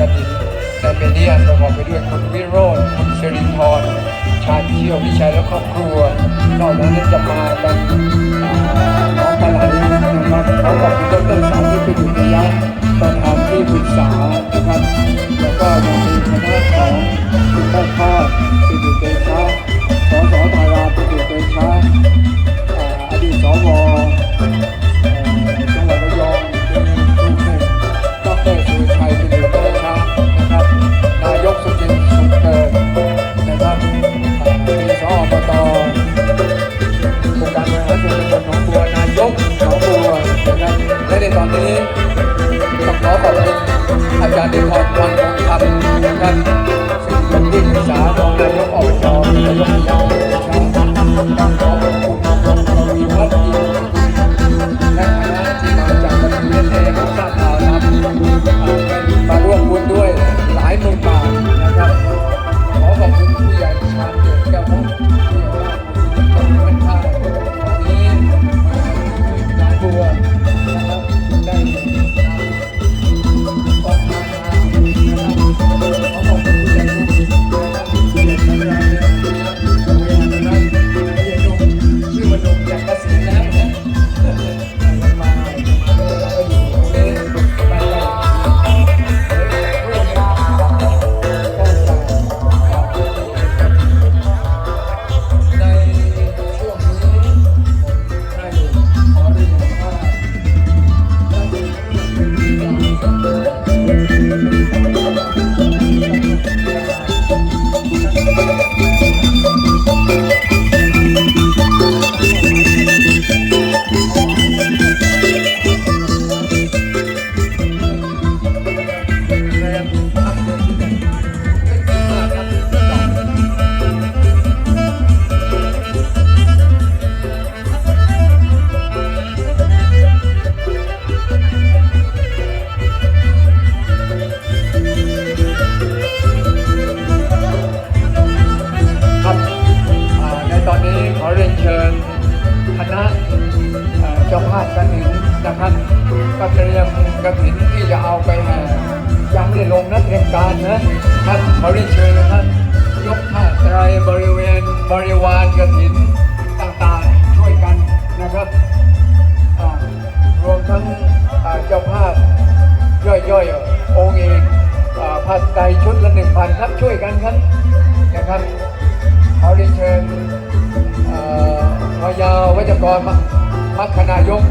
กฐินในปีนี้ประกอบไปด้วยคุณวิโรจน์คุณสิริพรชาญเชี่ยววิชัยและครอบครัวนอกจากนั้นจะมากันน้องปลาไหลนะครับเขากับคุณดรสาธิตปิตุติยะประธานที่ปรึกษานะครับแล้วก็ยังมีคณะของคุณแม่ทอดปิตุเตชะสสธาราปิตุเตชะอ่าอดีตสว ภาพกฐินนะครับก็เตรียมกฐินที่จะเอาไปแห่ยังไม่ได้ลงนะเตรียมการนะท่านขอเรียนเชิญนะครับยกผ้าไตรบริเวณบริวารกฐินต่างๆช่วยกันนะครับรวมทั้งเจ้าภาพย่อยๆ องค์เองผ้าไตรชุดละหนึ่งพันครับช่วยกันครับนะครับขอเรียนเชิญพยาววัจกรมา มัคคนายก